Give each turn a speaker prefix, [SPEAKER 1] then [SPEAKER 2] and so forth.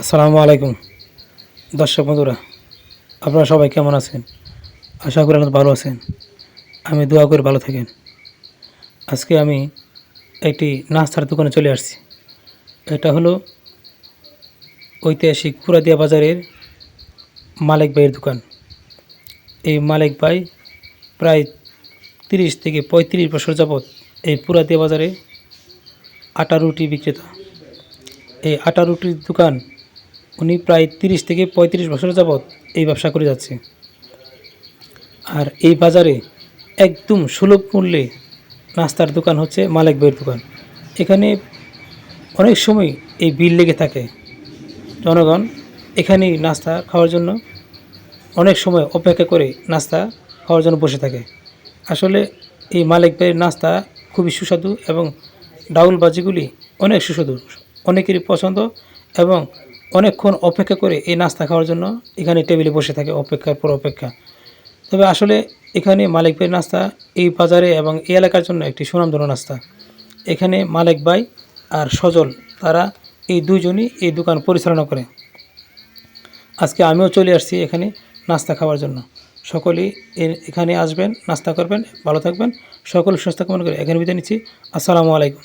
[SPEAKER 1] আসসালামু আলাইকুম। দর্শক বন্ধুরা, আপনারা সবাই কেমন আছেন? আশা করি আপনার ভালো আছেন। আমি দোয়া করে ভালো থাকেন। আজকে আমি একটি নাস্তার দোকানে চলে আসছি। এটা হলো ঐতিহাসিক পুরাদিয়া বাজারের মালিক ভাইয়ের দোকান। এই মালিক ভাই প্রায় তিরিশ থেকে পঁয়ত্রিশ বছর যাবৎ এই পুরাদিয়া বাজারে আটা রুটি বিক্রেতা। এই আটা রুটির দোকান উনি প্রায় তিরিশ থেকে পঁয়ত্রিশ বছর যাবৎ এই ব্যবসা করে যাচ্ছে। আর এই বাজারে একদম সুলভ মূল্যে নাস্তার দোকান হচ্ছে মালিক ভাইয়ের দোকান। এখানে অনেক সময় এই বিল লেগে থাকে। জনগণ এখানেই নাস্তা খাওয়ার জন্য অনেক সময় অপেক্ষা করে নাস্তা খাওয়ার জন্য বসে থাকে। আসলে এই মালিক ভাইয়ের নাস্তা খুবই সুস্বাদু এবং ডাউল বাজিগুলি অনেক সুস্বাদু, অনেকেরই পছন্দ এবং অনেকক্ষণ অপেক্ষা করে এই নাস্তা খাওয়ার জন্য এখানে টেবিলে বসে থাকে অপেক্ষার পর অপেক্ষা। তবে আসলে এখানে মালিক ভাইয়ের নাস্তা এই বাজারে এবং এই এলাকার জন্য একটি সুনামধন্য নাস্তা। এখানে মালিক ভাই আর সজল তারা এই দুইজনই এই দোকান পরিচালনা করে। আজকে আমিও চলে আসছি এখানে নাস্তা খাওয়ার জন্য। সকলেই এখানে আসবেন, নাস্তা করবেন, ভালো থাকবেন। সকল সুস্থ কামনা করে এখানে বিদায় নিচ্ছি। আসসালামু আলাইকুম।